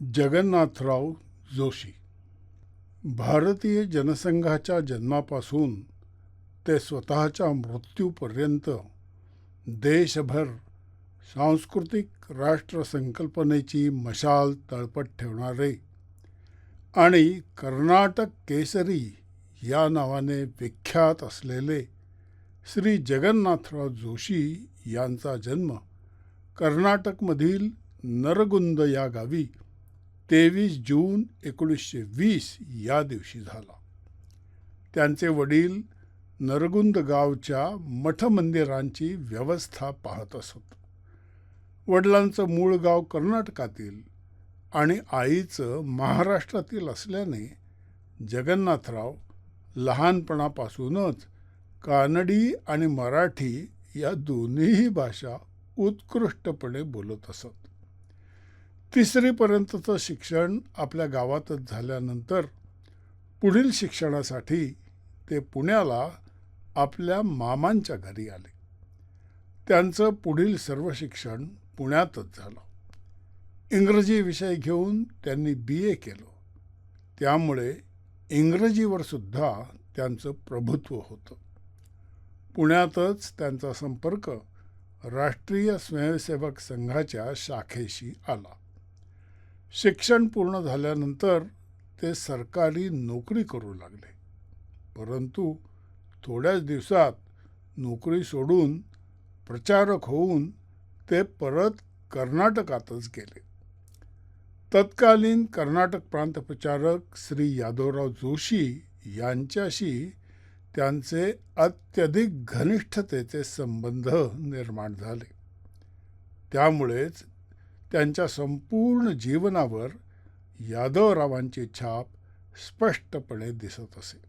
जगन्नाथराव जोशी. भारतीय जनसंघाच्या जन्मापासून ते स्वतःच्या मृत्यूपर्यंत देशभर सांस्कृतिक राष्ट्रसंकल्पनेची मशाल तळपत ठेवणारे आणि कर्नाटक केसरी या नावाने विख्यात असलेले श्री जगन्नाथराव जोशी यांचा जन्म कर्नाटकमधील नरगुंद या गावी तेवीस जून एकोणीसशे वीस या दिवशी झाला. त्यांचे वडील नरगुंद गावच्या मठ मंदिरांची व्यवस्था पाहत असत. वडिलांचं मूळ गाव कर्नाटकातील आणि आईचं महाराष्ट्रातील असल्याने जगन्नाथराव लहानपणापासूनच कानडी आणि मराठी या दोन्हीही भाषा उत्कृष्टपणे बोलत असत. तिसरीपर्यंतचं शिक्षण आपल्या गावातच झाल्यानंतर पुढील शिक्षणासाठी ते पुण्याला आपल्या मामांच्या घरी आले. त्यांचं पुढील सर्व शिक्षण पुण्यातच झालं. इंग्रजी विषय घेऊन त्यांनी बी ए केलं. त्यामुळे इंग्रजीवर सुद्धा त्यांचं प्रभुत्व होतं. पुण्यातच त्यांचा संपर्क राष्ट्रीय स्वयंसेवक संघाच्या शाखेशी आला. शिक्षण पूर्ण झाल्यानंतर ते सरकारी नोकरी करू लागले. परंतु थोड्याच दिवसात नोकरी सोडून प्रचारक होऊन ते परत कर्नाटकातच गेले. तत्कालीन कर्नाटक प्रांत प्रचारक श्री यादवराव जोशी यांच्याशी त्यांचे अत्यधिक घनिष्ठतेचे संबंध निर्माण झाले. त्यामुळेच त्यांच्या संपूर्ण जीवनावर यादवरावांची छाप स्पष्टपणे दिसत असे.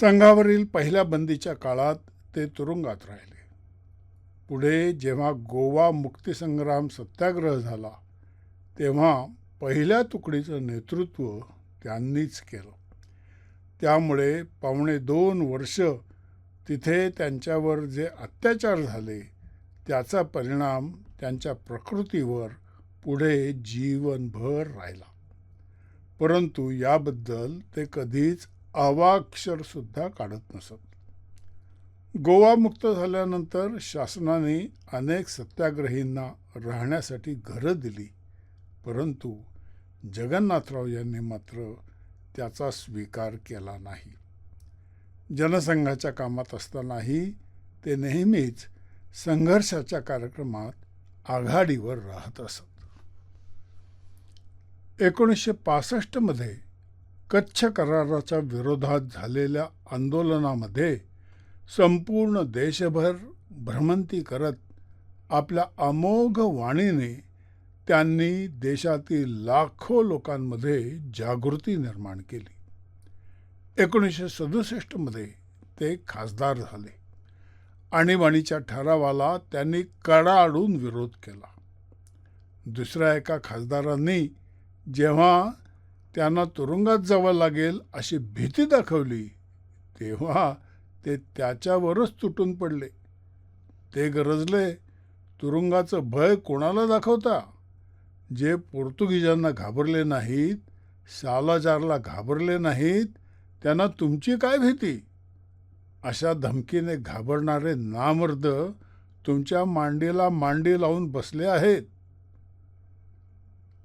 संघावरील पहिल्या बंदीच्या काळात ते तुरुंगात राहिले. पुढे जेव्हा गोवा मुक्तीसंग्राम सत्याग्रह झाला तेव्हा पहिल्या तुकडीचं नेतृत्व त्यांनीच केलं. त्यामुळे पावणे दोन वर्ष तिथे त्यांच्यावर जे अत्याचार झाले त्याचा परिणाम त्यांच्या प्रकृतीवर पुढे जीवनभर राहिला. परंतु याबद्दल ते कधीच अवाक्षरसुद्धा काढत नसत. गोवा मुक्त झाल्यानंतर शासनाने अनेक सत्याग्रहींना राहण्यासाठी घरं दिली. परंतु जगन्नाथराव यांनी मात्र त्याचा स्वीकार केला नाही. जनसंघाच्या कामात असतानाही ते नेहमीच संघर्षाच्या कार्यक्रमात आघाडीवर राहत असत. एकोणीसशे पासष्टमध्ये कच्छ कराराच्या विरोधात झालेल्या आंदोलनामध्ये संपूर्ण देशभर भ्रमंती करत आपल्या अमोघ वाणीने त्यांनी देशातील लाखो लोकांमध्ये जागृती निर्माण केली. एकोणीसशे सदुसष्टमध्ये ते खासदार झाले. आणीबाणीच्या ठरावाला त्यांनी कडाडून विरोध केला. दुसऱ्या एका खासदारांनी जेव्हा त्यांना तुरुंगात जावं लागेल अशी भीती दाखवली तेव्हा ते त्याच्यावरच तुटून पडले. ते गरजले तुरुंगाचं भय कोणाला दाखवता? जे पोर्तुगीजांना घाबरले नाहीत सालाजारला घाबरले नाहीत त्यांना तुमची काय भीती? अशा धमकीने घाबरणारे नामर्द तुमच्या मांडीला मांडी लावून बसले आहेत.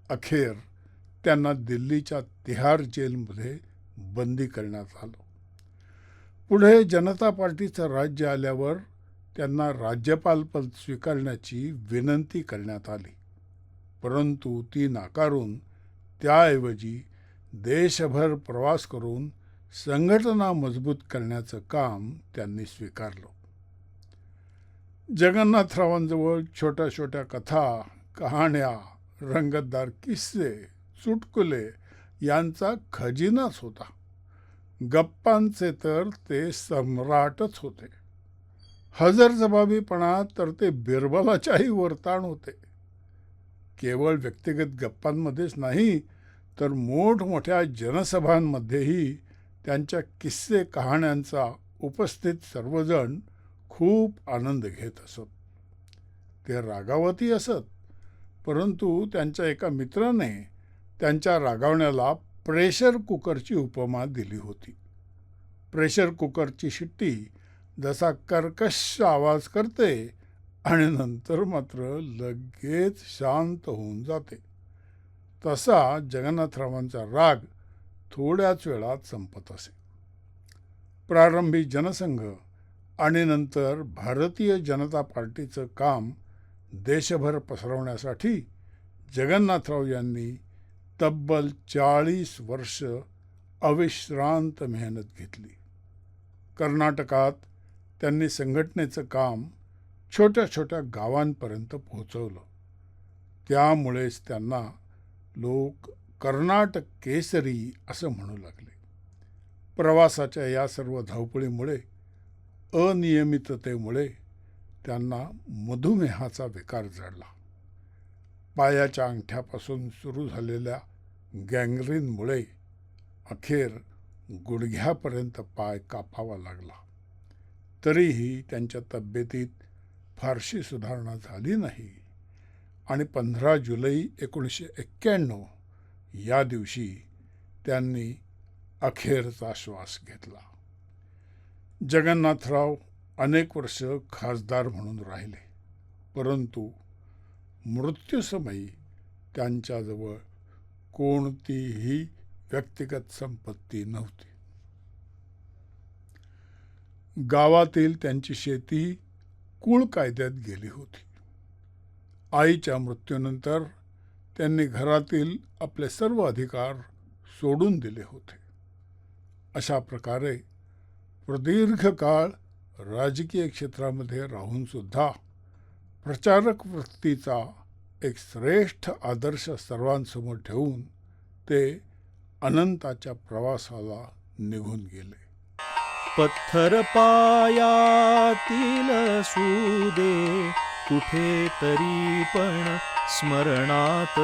अखेर त्यांना दिल्लीच्या तिहार जेलमध्ये बंदी करण्यात आलं. पुढे जनता पार्टीचं राज्य आल्यावर त्यांना राज्यपालपद स्वीकारण्याची विनंती करण्यात आली. परंतु ती नाकारून त्याऐवजी देशभर प्रवास करून संघटना मजबूत करण्याचं काम त्यांनी स्वीकारलं. जगन्नाथरावांजवळ छोट्या छोट्या कथा कहाण्या रंगतदार किस्से चुटकुले यांचा खजिनाच होता. गप्पांचे तर ते सम्राटच होते. हजरजबाबीपणा तर ते बिरबलाच्याही वरताण होते. केवळ व्यक्तिगत गप्पांमध्येच नाही तर मोठमोठ्या जनसभांमध्येही त्यांच्या किस्से कहाण्यांचा उपस्थित सर्वजण खूप आनंद घेत असत. ते रागावती असत परंतु त्यांच्या एका मित्राने त्यांच्या रागावण्याला प्रेशर कुकरची उपमा दिली होती. प्रेशर कुकरची शिट्टी जसा कर्कश आवाज करते आणि नंतर मात्र लगेच शांत होऊन जाते. तसा जगन्नाथरावांचा राग थोड्याच वेळात संपत असे. प्रारंभी जनसंघ आणि नंतर भारतीय जनता पार्टीचं काम देशभर पसरवण्यासाठी जगन्नाथराव यांनी तब्बल चाळीस वर्ष अविश्रांत मेहनत घेतली. कर्नाटकात त्यांनी संघटनेचं काम छोट्या छोट्या गावांपर्यंत पोहोचवलं. त्यामुळेच त्यांना लोक कर्नाटक केसरी असं म्हणू लागले. प्रवासाच्या या सर्व धावपळीमुळे अनियमिततेमुळे त्यांना मधुमेहाचा विकार जडला पायाच्या अंगठ्यापासून सुरू झालेल्या गँग्रीनमुळे अखेर गुडघ्यापर्यंत पाय कापावा लागला. तरीही त्यांच्या तब्येतीत फारशी सुधारणा झाली नाही आणि पंधरा जुलै एकोणीसशे एक्क्याण्णव या दिवशी त्यांनी अखेरचा श्वास घेतला. जगन्नाथराव अनेक वर्ष खासदार म्हणून राहिले परंतु मृत्यूसमयी त्यांच्याजवळ कोणतीही व्यक्तिगत संपत्ती नव्हती. गावातील त्यांची शेती कुळ कायद्यात गेली होती. आईच्या मृत्यूनंतर त्यांनी घरातील आपले सर्व अधिकार सोडून दिले होते. अशा प्रकारे प्रदीर्घ काळ राजकीय क्षेत्रामध्ये राहूनसुद्धा प्रचारक वृत्तीचा एक श्रेष्ठ आदर्श सर्वांसमोर ठेवून ते अनंताच्या प्रवासाला निघून गेले. पत्थर पायातील सुदे कुठे तरी पण स्मरणात.